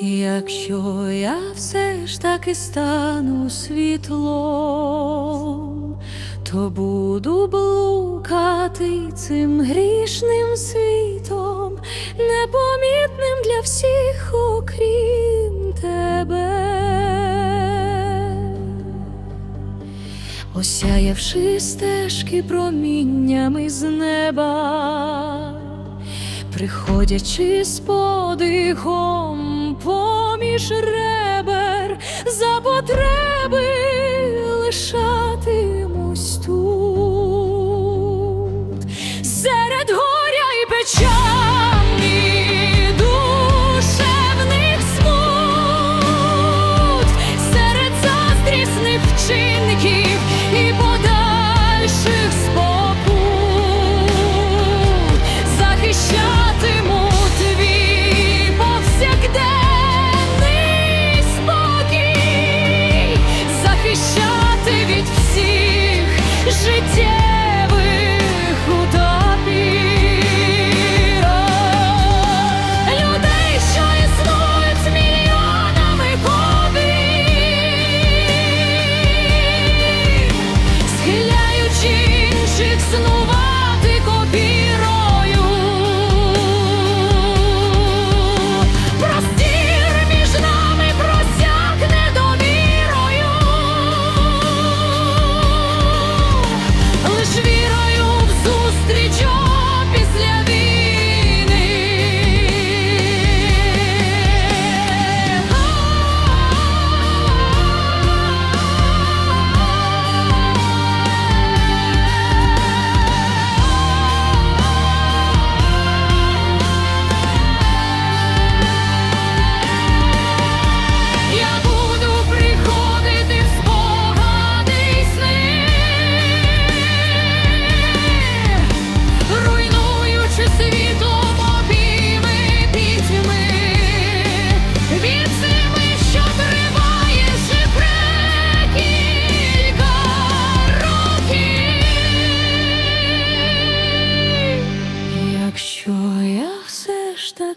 Якщо я все ж таки стану світлом, то буду блукати цим грішним світом, непомітним для всіх, окрім тебе. Осяявши стежки проміннями з неба, приходячи з подихом поміж ребер, за потреби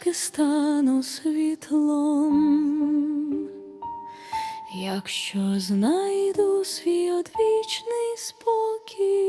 таки стану світлом. Якщо знайду свій одвічний спокій.